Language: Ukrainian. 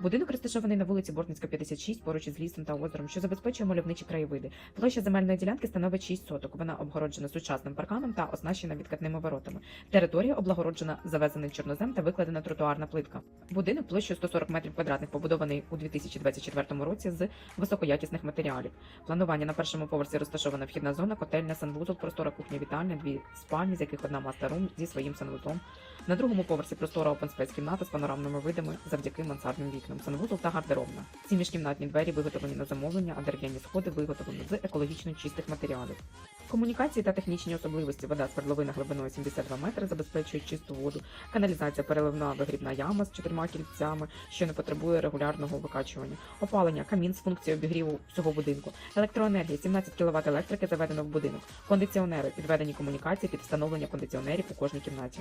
Будинок розташований на вулиці Бортницька, 56, поруч із лісом та озером, що забезпечує мальовничі краєвиди. Площа земельної ділянки становить 6 соток. Вона обгороджена сучасним парканом та оснащена відкатними воротами. Територія облагороджена завезений чорнозем та викладена тротуарна плитка. Будинок площею 140 метрів квадратних побудований у 2024 році з високоякісних матеріалів. Планування на першому поверсі розташована вхідна зона, котельня, санвузол, простора кухня вітальня, дві спальні, з яких одна мастер-рум зі своїм санвузлом. На другому поверсі простора space кімната з панорамними видами завдяки мансардним вікнам, санвузол та гардеробна. Ці міжкімнатні двері виготовлені на замовлення, а дерев'яні сходи виготовлені з екологічно чистих матеріалів. Комунікації та технічні особливості вода з свердловина глибиною 72 метри забезпечують чисту воду, каналізація переливна вигрібна яма з чотирма кільцями, що не потребує регулярного викачування, опалення, камін з функцією обігріву всього будинку, електроенергія, 17 кВт електрики заведено в будинок, кондиціонери, підведені комунікації під встановлення кондиціонерів у кожній кімнаті.